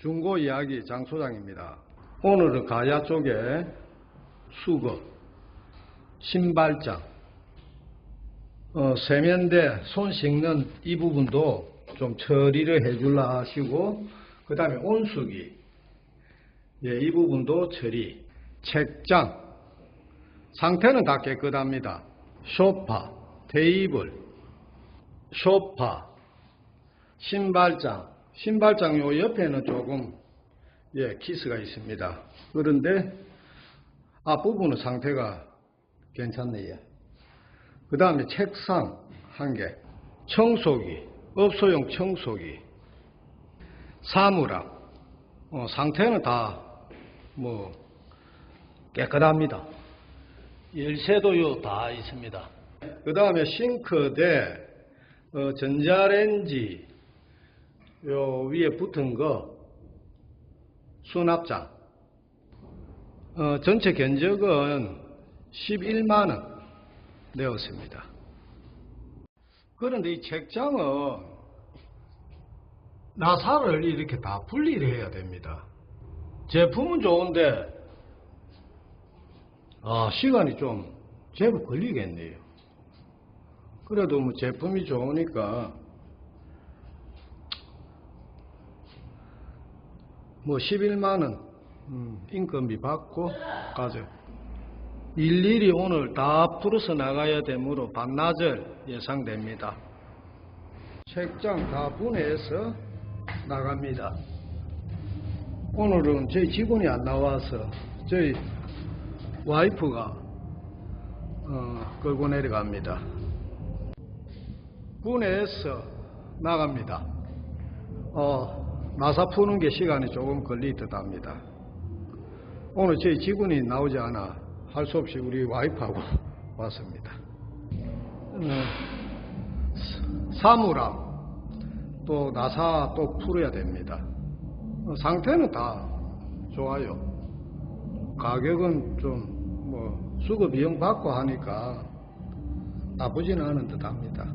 중고 이야기 장소장입니다. 오늘은 가야 쪽에 수거, 신발장, 어, 세면대, 손 씻는 이 부분도 좀 처리를 해줄라 하시고, 그 다음에 온수기, 예, 이 부분도 처리, 책장, 상태는 다 깨끗합니다. 소파, 테이블, 소파, 신발장, 신발장 요 옆에는 조금 예, 키스가 있습니다. 그런데 앞부분은 상태가 괜찮네요. 그 다음에 책상 한 개, 청소기, 업소용 청소기, 사무랑, 어, 상태는 다 뭐 깨끗합니다. 열쇠도 요 다 있습니다. 그 다음에 싱크대, 어, 전자레인지, 요 위에 붙은 거, 수납장. 어, 전체 견적은 11만원 내었습니다. 그런데 이 책장은 나사를 이렇게 다 분리를 해야 됩니다. 제품은 좋은데, 아, 시간이 좀 제법 걸리겠네요. 그래도 뭐 제품이 좋으니까 뭐 11만원 음, 인건비 받고 가죠. 일일이 오늘 다 풀어서 나가야 되므로 반나절 예상됩니다. 책장 다 분해해서 나갑니다. 오늘은 저희 직원이 안 나와서 저희 와이프가 어, 끌고 내려갑니다. 분해해서 나갑니다. 어, 나사 푸는 게 시간이 조금 걸리듯 합니다. 오늘 저희 직원이 나오지 않아 할 수 없이 우리 와이프하고 왔습니다. 어, 사무랑 또 나사 또 풀어야 됩니다. 어, 상태는 다 좋아요. 가격은 좀 뭐 수거 비용 받고 하니까 나쁘지는 않은 듯 합니다.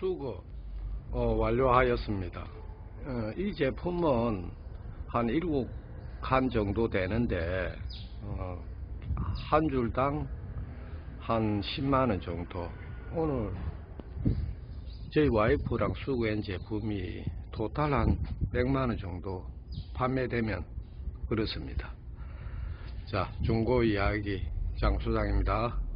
수거 어, 완료하였습니다. 어, 이 제품은 한 7칸 정도 되는데 어, 한 줄당 한 10만원 정도 오늘 저희 와이프랑 수거한 제품이 토탈 한 100만원 정도 판매되면 그렇습니다. 자, 중고 이야기 장수장입니다.